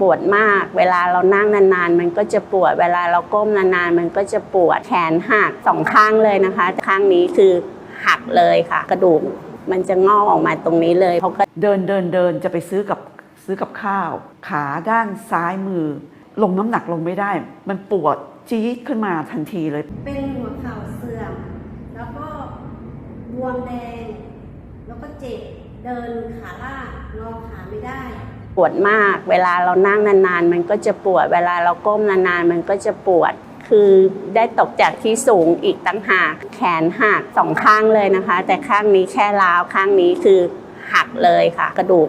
ปวดมาก เวลาเรานั่งนานๆ มันก็จะปวด เวลาเราก้มนานๆ มันก็จะปวด แขนหักสองข้างเลยนะคะ ข้างนี้คือหักเลยค่ะ กระดูกมันจะงอกออกมาตรงนี้เลยเขาก็เดินเดินเดินจะไปซื้อกับซื้อกับข้าว ขาด้านซ้ายมือ ลงน้ำหนักลงไม่ได้ มันปวดจี๊ดขึ้นมาทันทีเลย เป็นหัวเข่าเสื่อม แล้วก็บวมแดง แล้วก็เจ็บ เดินขาลากงอขาไม่ได้ ปวดมาก เวลาเรานั่งนานๆ มันก็จะปวด เวลาเราก้มนานๆ มันก็จะปวด คือได้ตกจากที่สูงอีกตั้งหาก แขนหักสองข้างเลยนะคะ แต่ข้างนี้แค่ล้าวข้างนี้คือหักเลยค่ะ กระดูก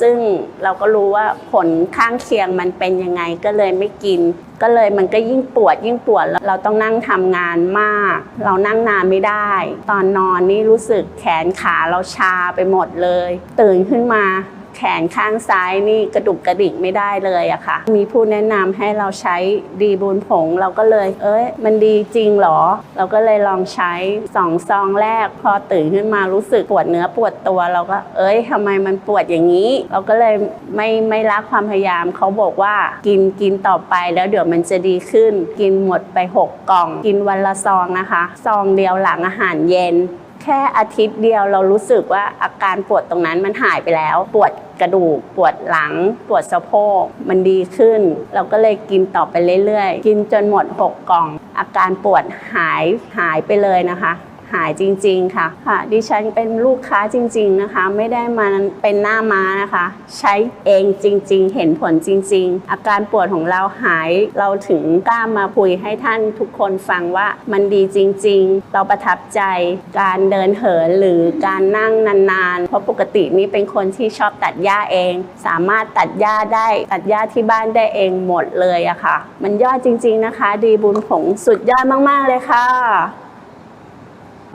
ซึ่งเราก็รู้ว่าผลข้างเคียงมันเป็นยังไงก็เลยไม่กิน ก็เลยมันก็ยิ่งปวดยิ่งปวดแล้วเราต้องนั่งทำงานมาก เรานั่งนานไม่ได้ ตอนนอนนี่รู้สึกแขนขาเราชาไปหมดเลย ตื่นขึ้นมา แขนข้างซ้ายนี่กระดุกกระดิกไม่ได้เลยอะค่ะ มีผู้แนะนำให้เราใช้ดีบูนผง เราก็เลย เอ้ย มันดีจริงเหรอ เราก็เลยลองใช้สองซองแรก พอตื่นขึ้นมารู้สึกปวดเนื้อปวดตัว เราก็ เอ้ยทำไมมันปวดอย่างนี้ เราก็เลยไม่ไม่ละความพยายามเขาบอกว่ากินกินต่อไปแล้วเดี๋ยวมันจะดีขึ้น กินหมดไปหกกล่อง กินวันละซองนะคะซองเดียวหลังอาหารเย็น แค่อาทิตย์เดียวเรารู้สึกว่าอาการปวดตรงนั้นมันหายไปแล้ว ปวด กระดูก ปวดหลัง ปวดสะโพก มันดีขึ้น เราก็เลยกินต่อไปเรื่อยๆ กินจนหมด 6 กล่อง อาการปวดหายหายไปเลยนะคะ หายจริง ๆ ค่ะ ค่ะ ดิฉันเป็นลูกค้าจริง ๆ นะคะ ไม่ได้มาเป็นหน้าม้านะคะ ใช้เองจริง ๆ เห็นผลจริง ๆ อาการปวดของเราหาย เราถึงกล้ามาคุยให้ท่านทุกคนฟังว่ามันดีจริง ๆ เราประทับใจการเดินเหินหรือการนั่งนานๆ เพราะปกตินี่เป็นคนที่ชอบตัดหญ้าเอง สามารถตัดหญ้าได้ตัดหญ้าที่บ้านได้เองหมดเลยอะค่ะ มันยอดจริง ๆ นะคะ ดีบุญผงสุดยอดมาก ๆ เลยค่ะ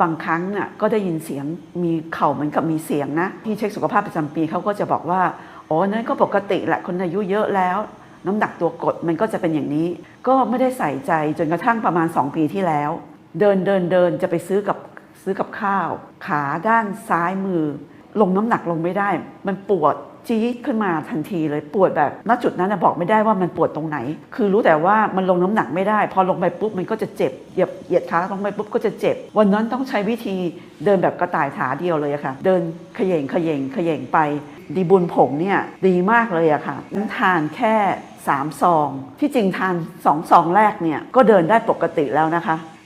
บางครั้งน่ะก็ได้ยินเสียงมีเข่าเหมือนกับมีเสียงนะที่เช็คสุขภาพประจำปีเขาก็จะบอกว่าอ๋อนั่นก็ปกติแหละคนอายุเยอะแล้ว น้ำหนักตัวกดมันก็จะเป็นอย่างนี้ ก็ไม่ได้ใส่ใจจนกระทั่งประมาณ 2 ปีที่แล้ว เดินเดินเดินจะไปซื้อกับซื้อกับข้าว ขาด้านซ้ายมือ ลงน้ำหนักลงไม่ได้ มันปวด จี๊ดขึ้นมาทันทีเลยปวดแบบณจุดนั้นนะบอกไม่ได้ว่ามันปวดตรงไหน คือรู้แต่ว่ามันลงน้ำหนักไม่ได้ พอลงไปปุ๊บมันก็จะเจ็บเหยียบเหยียดขาลงไปปุ๊บก็จะเจ็บ วันนั้นต้องใช้วิธีเดินแบบกระต่ายขาเดียวเลยอะค่ะ เดินขย่งขย่งขย่งไป ดีบุญผงเนี่ยดีมากเลยอะค่ะทานแค่3ซอง ที่จริงทาน2ซองแรกเนี่ยก็เดินได้ปกติแล้วนะคะ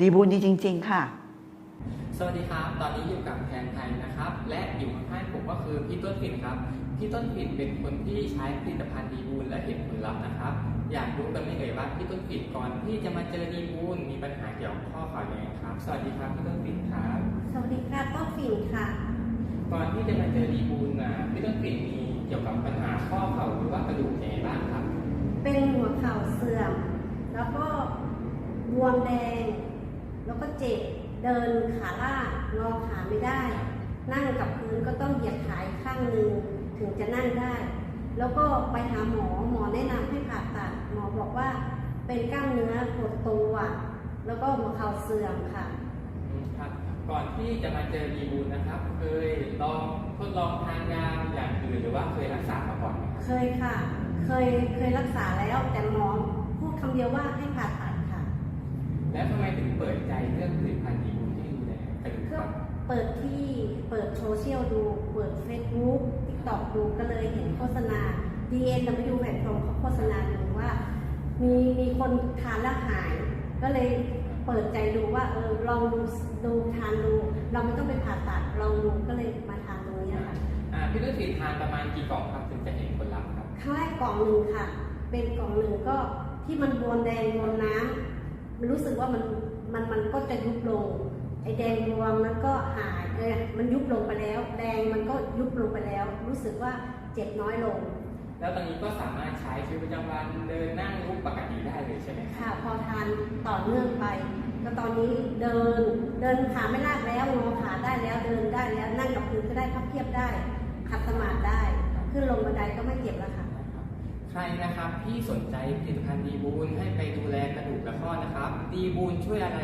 ดีบูลดีจริง ๆ ค่ะ สวัสดีครับ ตอนนี้อยู่กับแทนไทยนะครับ และอยู่ข้างๆผมก็คือพี่ต้นฝิ่นครับ พี่ต้นฝิ่นเป็นคนที่ใช้ผลิตภัณฑ์ดีบูลและเห็นผลลัพธ์นะครับ อยากรู้กันไหมเอ่ยว่าพี่ต้นฝิ่นก่อนที่จะมาเจอดีบูลมีปัญหาเกี่ยวกับข้อเข่ายังไงครับ สวัสดีครับพี่ต้นฝิ่นครับ สวัสดีค่ะต้นฝิ่นค่ะ ก่อนที่จะมาเจอดีบูลนะพี่ต้นฝิ่นมีเกี่ยวกับปัญหาข้อเข่าหรือว่ากระดูกยังไงบ้างครับ เป็นหัวเข่าเสื่อม แล้วก็บวมแดง แล้วก็เจ็บเดินขาลากงอขาไม่ได้ นั่งกับพื้นก็ต้องเหยียดขาอีกข้างหนึ่งถึงจะนั่งได้ แล้วก็ไปหาหมอหมอแนะนำให้ผ่าตัดหมอบอกว่าเป็นกล้ามเนื้อปวดตัวแล้วก็หัวเข่าเสื่อมค่ะอืมครับก่อนที่จะมาเจอดีบูลนะครับ เคยลองทดลองทานยาอย่างอื่นหรือว่าเคยรักษามาก่อนไหมครับเคยค่ะ เคยเคยรักษาแล้วแต่หมอพูดคำเดียวว่าให้ผ่าตัดค่ะ แล้วทำไมถึงเปิดใจเลือกผลิตภัณฑ์ดีบูลที่ดูแลกระดูกคก็รับเปิดที่เปิดโซเชียลดู เปิด Facebook TikTok ดูก็เลยเห็นโฆษณา DNW แพลตฟอร์มเขาโฆษณาดูว่า มีมีคนทานแล้วหาย ก็เลยเปิดใจดูว่าเออลองดูดูทานดู เราไม่ต้องไปผ่าตัดลองดูก็เลยมาทานตรงนี้ค่ะ อ่าพี่ต้นฟินทานประมาณกี่กล่องครับถึงจะเห็นผลลัพธ์ครับครั้งแรกกล่องหนึ่งค่ะ เป็นกล่องหนึ่งก็ที่มันบวมแดงบวมน้ำ มันรู้สึกว่ามันมันมันก็จะยุบลง ไอ้แดงบวมมันก็หายเออมันยุบลงไปแล้ว แดงมันก็ยุบลงไปแล้ว รู้สึกว่าเจ็บน้อยลง แล้วตอนนี้ก็สามารถใช้ชีวิตประจำวันเดินนั่งลุกปกติได้เลยใช่ไหมครับค่ะ พอทานต่อเนื่องไป ก็ตอนนี้เดินเดินขาไม่ลากแล้วงอขาได้แล้วเดินได้แล้วนั่งกับพื้นก็ได้พับเพียบได้ขัดสมาธิได้ ขึ้นลงบันไดก็ไม่เจ็บแล้วค่ะ ใครนะครับที่สนใจผลิตภัณฑ์ดีบูลให้ไปดูแลกระดูกและข้อนะครับ ดีบูลช่วยอะไร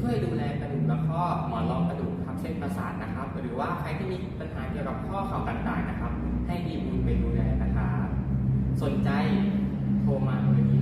ช่วยดูแลกระดูกและข้อหมอนรองกระดูกทับเส้นประสาทนะครับ หรือว่าใครที่มีปัญหาเกี่ยวกับข้อเข่าต่างๆนะครับ ให้ดีบูลไปดูแลนะครับ สนใจโทรมาเบอร์นี้